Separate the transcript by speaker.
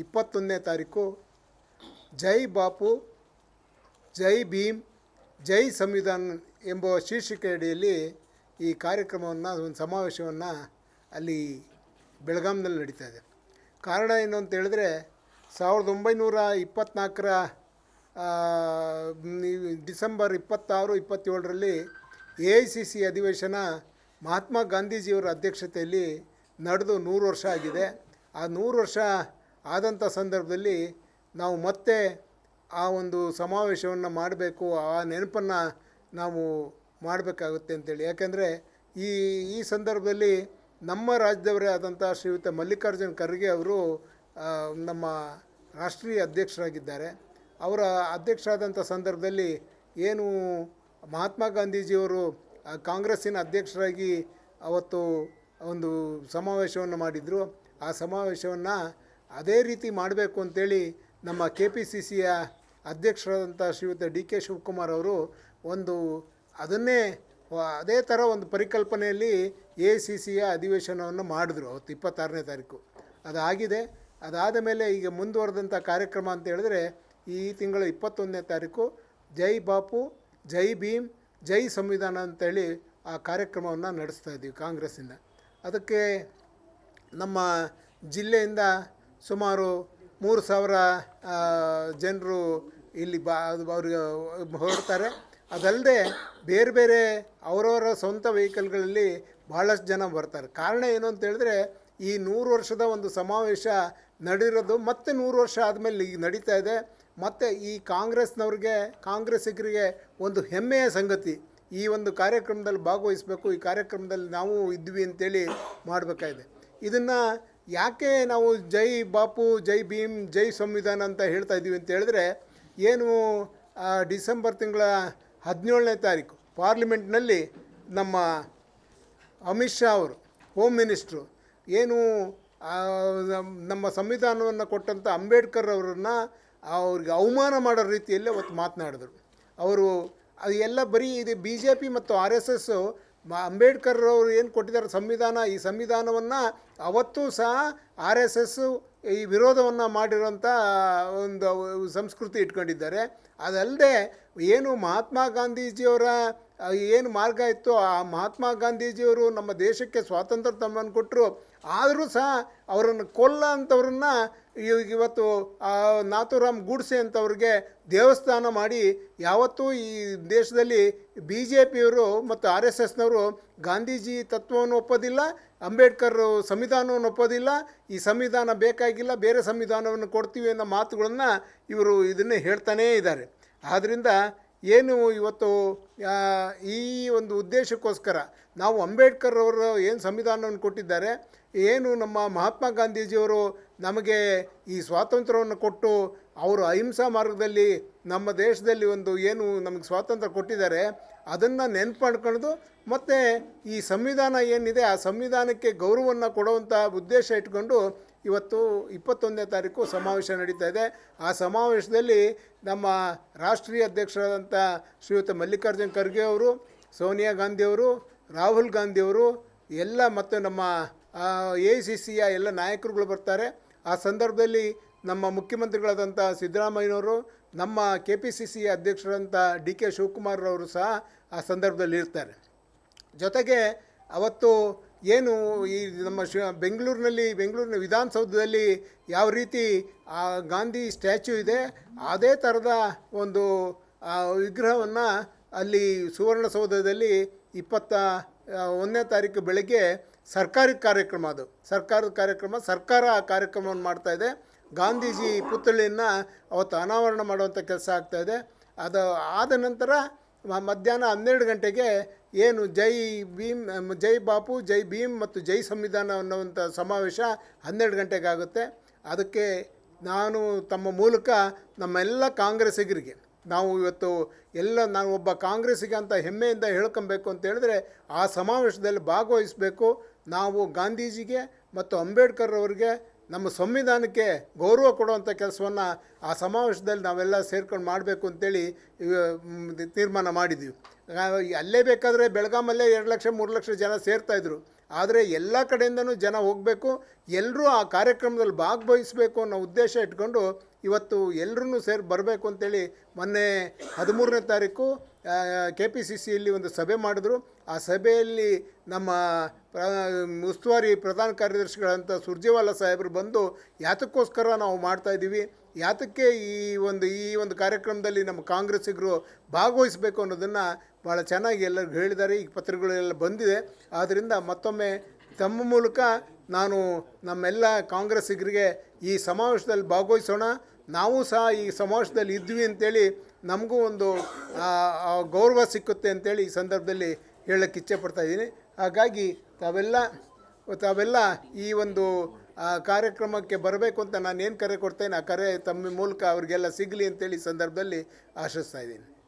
Speaker 1: ಇಪ್ಪತ್ತೊಂದನೇ ತಾರೀಕು. ಜೈ ಬಾಪು, ಜೈ ಭೀಮ್, ಜೈ ಸಂವಿಧಾನ್ ಎಂಬ ಶೀರ್ಷಿಕೆ ಅಡಿಯಲ್ಲಿ ಈ ಕಾರ್ಯಕ್ರಮವನ್ನು, ಒಂದು ಸಮಾವೇಶವನ್ನು ಅಲ್ಲಿ ಬೆಳಗಾಂನಲ್ಲಿ ನಡೀತಾ ಇದೆ. ಕಾರಣ ಏನು ಅಂತ ಹೇಳಿದ್ರೆ, ಸಾವಿರದ ಒಂಬೈನೂರ ಇಪ್ಪತ್ತ್ನಾಲ್ಕರ ಡಿಸೆಂಬರ್ ಇಪ್ಪತ್ತಾರು, ಇಪ್ಪತ್ತೇಳರಲ್ಲಿ ಎ ಐ ಸಿ ಸಿ ಅಧಿವೇಶನ ಮಹಾತ್ಮ ಗಾಂಧೀಜಿಯವರ ಅಧ್ಯಕ್ಷತೆಯಲ್ಲಿ ನಡೆದು ನೂರು ವರ್ಷ ಆಗಿದೆ. ಆ ನೂರು ವರ್ಷ ಆದಂಥ ಸಂದರ್ಭದಲ್ಲಿ ನಾವು ಮತ್ತೆ ಆ ಒಂದು ಸಮಾವೇಶವನ್ನು ಮಾಡಬೇಕು, ಆ ನೆನಪನ್ನು ನಾವು ಮಾಡಬೇಕಾಗುತ್ತೆ ಅಂತೇಳಿ. ಯಾಕೆಂದರೆ ಈ ಈ ಸಂದರ್ಭದಲ್ಲಿ ನಮ್ಮ ರಾಜ್ಯದವರೇ ಆದಂಥ ಶ್ರೀಯುತ ಮಲ್ಲಿಕಾರ್ಜುನ್ ಖರ್ಗೆ ಅವರು ನಮ್ಮ ರಾಷ್ಟ್ರೀಯ ಅಧ್ಯಕ್ಷರಾಗಿದ್ದಾರೆ. ಅವರ ಅಧ್ಯಕ್ಷರಾದಂಥ ಸಂದರ್ಭದಲ್ಲಿ ಏನು ಮಹಾತ್ಮ ಗಾಂಧೀಜಿಯವರು ಕಾಂಗ್ರೆಸ್ಸಿನ ಅಧ್ಯಕ್ಷರಾಗಿ ಅವತ್ತು ಒಂದು ಸಮಾವೇಶವನ್ನು ಮಾಡಿದರು. ಆ ಸಮಾವೇಶವನ್ನು ಅದೇ ರೀತಿ ಮಾಡಬೇಕು ಅಂತೇಳಿ ನಮ್ಮ ಕೆ ಪಿ ಸಿ ಸಿಯ ಅಧ್ಯಕ್ಷರಾದಂಥ ಶ್ರೀಯುತ ಡಿ ಕೆ ಶಿವಕುಮಾರ್ ಅವರು ಒಂದು ಅದನ್ನೇ ಅದೇ ಥರ ಒಂದು ಪರಿಕಲ್ಪನೆಯಲ್ಲಿ ಎ ಸಿ ಸಿಯ ಅಧಿವೇಶನವನ್ನು ಮಾಡಿದ್ರು ಅವತ್ತು ಇಪ್ಪತ್ತಾರನೇ ತಾರೀಕು. ಅದಾಗಿದೆ. ಅದಾದ ಮೇಲೆ ಈಗ ಮುಂದುವರೆದಂಥ ಕಾರ್ಯಕ್ರಮ ಅಂತ ಹೇಳಿದ್ರೆ ಈ ತಿಂಗಳ ಇಪ್ಪತ್ತೊಂದನೇ ತಾರೀಕು ಜೈ ಬಾಪು, ಜೈ ಭೀಮ್, ಜೈ ಸಂವಿಧಾನ ಅಂತೇಳಿ ಆ ಕಾರ್ಯಕ್ರಮವನ್ನು ನಡೆಸ್ತಾ ಇದ್ದೀವಿ ಕಾಂಗ್ರೆಸ್ಸಿಂದ. ಅದಕ್ಕೆ ನಮ್ಮ ಜಿಲ್ಲೆಯಿಂದ ಸುಮಾರು ಮೂರು ಸಾವಿರ ಜನರು ಇಲ್ಲಿ ಬಾ ಅವ್ರಿಗೆ ಹೊರಡ್ತಾರೆ. ಅದಲ್ಲದೆ ಬೇರೆ ಬೇರೆ ಅವರವರ ಸ್ವಂತ ವೆಹಿಕಲ್ಗಳಲ್ಲಿ ಭಾಳಷ್ಟು ಜನ ಬರ್ತಾರೆ. ಕಾರಣ ಏನು ಅಂತ ಹೇಳಿದ್ರೆ, ಈ ನೂರು ವರ್ಷದ ಒಂದು ಸಮಾವೇಶ ನಡೆದಿರೋದು ಮತ್ತೆ ನೂರು ವರ್ಷ ಆದಮೇಲೆ ಈಗ ನಡೀತಾ ಇದೆ. ಮತ್ತು ಈ ಕಾಂಗ್ರೆಸ್ನವ್ರಿಗೆ ಕಾಂಗ್ರೆಸ್ಸಿಗರಿಗೆ ಒಂದು ಹೆಮ್ಮೆಯ ಸಂಗತಿ. ಈ ಒಂದು ಕಾರ್ಯಕ್ರಮದಲ್ಲಿ ಭಾಗವಹಿಸಬೇಕು, ಈ ಕಾರ್ಯಕ್ರಮದಲ್ಲಿ ನಾವು ಇದ್ವಿ ಅಂತೇಳಿ ಮಾಡಬೇಕಾಗಿದೆ. ಇದನ್ನು ಯಾಕೆ ನಾವು ಜೈ ಬಾಪು, ಜೈ ಭೀಮ್, ಜೈ ಸಂವಿಧಾನ ಅಂತ ಹೇಳ್ತಾ ಇದ್ದೀವಿ ಅಂತ ಹೇಳಿದ್ರೆ, ಏನು ಡಿಸೆಂಬರ್ ತಿಂಗಳ ಹದಿನೇಳನೇ ತಾರೀಕು ಪಾರ್ಲಿಮೆಂಟ್ನಲ್ಲಿ ನಮ್ಮ ಅಮಿತ್ ಶಾ ಅವರು, ಹೋಮ್ ಮಿನಿಸ್ಟ್ರು, ಏನು ನಮ್ಮ ಸಂವಿಧಾನವನ್ನು ಕೊಟ್ಟಂಥ ಅಂಬೇಡ್ಕರ್ ಅವರನ್ನು ಅವ್ರಿಗೆ ಅವಮಾನ ಮಾಡೋ ರೀತಿಯಲ್ಲಿ ಅವತ್ತು ಮಾತನಾಡಿದರು. ಅವರು ಎಲ್ಲ ಬರೀ ಇದು ಬಿ ಜೆ ಪಿ ಮತ್ತು ಆರ್ ಎಸ್ ಎಸ್ಸು ಅಂಬೇಡ್ಕರ್ ಅವರು ಏನು ಕೊಟ್ಟಿದ್ದಾರೆ ಸಂವಿಧಾನ, ಈ ಸಂವಿಧಾನವನ್ನು ಅವತ್ತೂ ಸಹ ಆರ್ ಎಸ್ ಎಸ್ಸು ಈ ವಿರೋಧವನ್ನು ಮಾಡಿರೋಂಥ ಒಂದು ಸಂಸ್ಕೃತಿ ಇಟ್ಕೊಂಡಿದ್ದಾರೆ. ಅದಲ್ಲದೆ ಏನು ಮಹಾತ್ಮ ಗಾಂಧೀಜಿಯವರ, ಏನು ಮಾರ್ಗ ಇತ್ತು ಆ ಮಹಾತ್ಮ ಗಾಂಧೀಜಿಯವರು ನಮ್ಮ ದೇಶಕ್ಕೆ ಸ್ವಾತಂತ್ರ್ಯ ತಮ್ಮನ್ನು ಕೊಟ್ಟರು ಆದರೂ ಸಹ ಅವರನ್ನು ಕೊಲ್ಲ ಅಂಥವ್ರನ್ನ ಇವತ್ತು ನಾಥುರಾಮ್ ಗೂಡ್ಸೆ ಅಂತವ್ರಿಗೆ ದೇವಸ್ಥಾನ ಮಾಡಿ ಯಾವತ್ತೂ ಈ ದೇಶದಲ್ಲಿ ಬಿ ಜೆ ಪಿಯವರು ಮತ್ತು ಆರ್ ಎಸ್ ಎಸ್ನವರು ಗಾಂಧೀಜಿ ತತ್ವವನ್ನು ಒಪ್ಪೋದಿಲ್ಲ, ಅಂಬೇಡ್ಕರ್ ಸಂವಿಧಾನವನ್ನು ಒಪ್ಪೋದಿಲ್ಲ, ಈ ಸಂವಿಧಾನ ಬೇಕಾಗಿಲ್ಲ, ಬೇರೆ ಸಂವಿಧಾನವನ್ನು ಕೊಡ್ತೀವಿ ಅನ್ನೋ ಮಾತುಗಳನ್ನು ಇವರು ಇದನ್ನೇ ಹೇಳ್ತಾನೇ ಇದ್ದಾರೆ. ಆದ್ದರಿಂದ ಏನು ಇವತ್ತು ಈ ಒಂದು ಉದ್ದೇಶಕ್ಕೋಸ್ಕರ ನಾವು ಅಂಬೇಡ್ಕರ್ ಅವರು ಏನು ಸಂವಿಧಾನವನ್ನು ಕೊಟ್ಟಿದ್ದಾರೆ, ಏನು ನಮ್ಮ ಮಹಾತ್ಮ ಗಾಂಧೀಜಿಯವರು ನಮಗೆ ಈ ಸ್ವಾತಂತ್ರ್ಯವನ್ನು ಕೊಟ್ಟು ಅವರು ಅಹಿಂಸಾ ಮಾರ್ಗದಲ್ಲಿ ನಮ್ಮ ದೇಶದಲ್ಲಿ ಒಂದು ಏನು ನಮಗೆ ಸ್ವಾತಂತ್ರ್ಯ ಕೊಟ್ಟಿದ್ದಾರೆ, ಅದನ್ನು ನೆನಪು ಮಾಡ್ಕೊಳ್ಳೋದು ಮತ್ತು ಈ ಸಂವಿಧಾನ ಏನಿದೆ, ಆ ಸಂವಿಧಾನಕ್ಕೆ ಗೌರವವನ್ನು ಕೊಡುವಂಥ ಉದ್ದೇಶ ಇಟ್ಕೊಂಡು ಇವತ್ತು ಇಪ್ಪತ್ತೊಂದನೇ ತಾರೀಕು ಸಮಾವೇಶ ನಡೀತಾ ಇದೆ. ಆ ಸಮಾವೇಶದಲ್ಲಿ ನಮ್ಮ ರಾಷ್ಟ್ರೀಯ ಅಧ್ಯಕ್ಷರಾದಂಥ ಶ್ರೀಯುತ ಮಲ್ಲಿಕಾರ್ಜುನ್ ಖರ್ಗೆ ಅವರು, ಸೋನಿಯಾ ಗಾಂಧಿಯವರು ರಾಹುಲ್ ಗಾಂಧಿಯವರು ಎಲ್ಲ ಮತ್ತು ನಮ್ಮ ಎ ಸಿ ಸಿಯ ಎಲ್ಲ ನಾಯಕರುಗಳು ಬರ್ತಾರೆ. ಆ ಸಂದರ್ಭದಲ್ಲಿ ನಮ್ಮ ಮುಖ್ಯಮಂತ್ರಿಗಳಾದಂಥ ಸಿದ್ದರಾಮಯ್ಯನವರು, ನಮ್ಮ ಕೆ ಪಿ ಸಿ ಸಿ ಅಧ್ಯಕ್ಷರಂಥ ಡಿ ಕೆ ಶಿವಕುಮಾರ್ರವರು ಸಹ ಆ ಸಂದರ್ಭದಲ್ಲಿ ಇರ್ತಾರೆ. ಜೊತೆಗೆ ಅವತ್ತು ಏನು ಈ ನಮ್ಮ ಶಿ, ಬೆಂಗಳೂರಿನಲ್ಲಿ, ಬೆಂಗಳೂರಿನ ವಿಧಾನಸೌಧದಲ್ಲಿ ಯಾವ ರೀತಿ ಆ ಗಾಂಧಿ ಸ್ಟ್ಯಾಚ್ಯೂ ಇದೆ, ಅದೇ ಥರದ ಒಂದು ವಿಗ್ರಹವನ್ನು ಅಲ್ಲಿ ಸುವರ್ಣಸೌಧದಲ್ಲಿ ಇಪ್ಪತ್ತ ಒಂದನೇ ತಾರೀಕು ಬೆಳಗ್ಗೆ ಸರ್ಕಾರಿ ಕಾರ್ಯಕ್ರಮ ಅದು. ಸರ್ಕಾರದ ಕಾರ್ಯಕ್ರಮ, ಸರ್ಕಾರ ಆ ಕಾರ್ಯಕ್ರಮವನ್ನು ಇದೆ. ಗಾಂಧೀಜಿ ಪುತ್ಥಳಿಯನ್ನು ಅವತ್ತು ಅನಾವರಣ ಮಾಡುವಂಥ ಕೆಲಸ ಆಗ್ತಾ ಇದೆ. ಅದು ಆದ ನಂತರ ಮಧ್ಯಾಹ್ನ ಹನ್ನೆರಡು ಗಂಟೆಗೆ ಏನು ಜೈ ಭೀಮ್, ಜೈ ಬಾಪು, ಜೈ ಭೀಮ್ ಮತ್ತು ಜೈ ಸಂವಿಧಾನ ಅನ್ನುವಂಥ ಸಮಾವೇಶ ಹನ್ನೆರಡು ಗಂಟೆಗೆ ಆಗುತ್ತೆ ಅದಕ್ಕೆ ನಾನು ತಮ್ಮ ಮೂಲಕ ನಮ್ಮೆಲ್ಲ ಕಾಂಗ್ರೆಸ್ಸಿಗರಿಗೆ, ನಾವು ಇವತ್ತು ಎಲ್ಲ ನಾನು ಒಬ್ಬ ಕಾಂಗ್ರೆಸ್ಸಿಗೆ ಅಂತ ಹೆಮ್ಮೆಯಿಂದ ಹೇಳ್ಕೊಬೇಕು ಅಂತ ಹೇಳಿದ್ರೆ ಆ ಸಮಾವೇಶದಲ್ಲಿ ಭಾಗವಹಿಸಬೇಕು. ನಾವು ಗಾಂಧೀಜಿಗೆ ಮತ್ತು ಅಂಬೇಡ್ಕರ್ ಅವರಿಗೆ ನಮ್ಮ ಸಂವಿಧಾನಕ್ಕೆ ಗೌರವ ಕೊಡುವಂಥ ಕೆಲಸವನ್ನು ಆ ಸಮಾವೇಶದಲ್ಲಿ ನಾವೆಲ್ಲ ಸೇರ್ಕೊಂಡು ಮಾಡಬೇಕು ಅಂತೇಳಿ ತೀರ್ಮಾನ ಮಾಡಿದ್ವಿ. ಅಲ್ಲೇ ಬೇಕಾದರೆ ಬೆಳಗಾಮಲ್ಲೇ ಎರಡು ಲಕ್ಷ, ಮೂರು ಲಕ್ಷ ಜನ ಸೇರ್ತಾಯಿದ್ರು ಆದರೆ ಎಲ್ಲ ಕಡೆಯಿಂದನೂ ಜನ ಹೋಗಬೇಕು ಎಲ್ಲರೂ ಆ ಕಾರ್ಯಕ್ರಮದಲ್ಲಿ ಭಾಗವಹಿಸಬೇಕು ಅನ್ನೋ ಉದ್ದೇಶ ಇಟ್ಕೊಂಡು ಇವತ್ತು ಎಲ್ಲರೂ ಸೇರಿ ಬರಬೇಕು ಅಂತೇಳಿ ಮೊನ್ನೆ ಹದಿಮೂರನೇ ತಾರೀಕು ಕೆ ಪಿ ಸಿ ಸಿಯಲ್ಲಿ ಒಂದು ಸಭೆ ಮಾಡಿದ್ರು. ಆ ಸಭೆಯಲ್ಲಿ ನಮ್ಮ ಪ್ರ- ಉಸ್ತುವಾರಿ ಪ್ರಧಾನ ಕಾರ್ಯದರ್ಶಿಗಳಂಥ ಸುರ್ಜೇವಾಲಾ ಸಾಹೇಬರು ಬಂದು ಯಾತಕ್ಕೋಸ್ಕರ ನಾವು ಮಾಡ್ತಾ ಇದ್ದೀವಿ. ಯಾತಕ್ಕೆ ಈ ಒಂದು ಈ ಒಂದು ಕಾರ್ಯಕ್ರಮದಲ್ಲಿ ನಮ್ಮ ಕಾಂಗ್ರೆಸ್ಸಿಗರು ಭಾಗವಹಿಸಬೇಕು ಅನ್ನೋದನ್ನು ಭಾಳ ಚೆನ್ನಾಗಿ ಎಲ್ಲರಿಗೂ ಹೇಳಿದ್ದಾರೆ. ಈ ಪತ್ರಗಳೆಲ್ಲ ಬಂದಿದೆ. ಆದ್ದರಿಂದ ಮತ್ತೊಮ್ಮೆ ತಮ್ಮ ಮೂಲಕ ನಾನು ನಮ್ಮೆಲ್ಲ ಕಾಂಗ್ರೆಸ್ಸಿಗರಿಗೆ ಈ ಸಮಾವೇಶದಲ್ಲಿ ಭಾಗವಹಿಸೋಣ. ನಾವು ಸಹ ಈ ಸಮಾವೇಶದಲ್ಲಿ ಇದ್ವಿ ಅಂತೇಳಿ ನಮಗೂ ಒಂದು ಗೌರವ ಸಿಕ್ಕುತ್ತೆ ಅಂತೇಳಿ ಈ ಸಂದರ್ಭದಲ್ಲಿ ಹೇಳಕ್ಕೆ ಇಚ್ಛೆ ಪಡ್ತಾ ಇದ್ದೀನಿ. ಹಾಗಾಗಿ ತಾವೆಲ್ಲ ತಾವೆಲ್ಲ ಈ ಒಂದು ಕಾರ್ಯಕ್ರಮಕ್ಕೆ ಬರಬೇಕು ಅಂತ ನಾನು ಏನು ಕರೆ ಕೊಡ್ತೇನೆ, ಆ ಕರೆ ತಮ್ಮ ಮೂಲಕ ಅವರಿಗೆಲ್ಲ ಸಿಗಲಿ ಅಂತೇಳಿ ಸಂದರ್ಭದಲ್ಲಿ ಆಶಿಸ್ತಾ ಇದ್ದೀನಿ.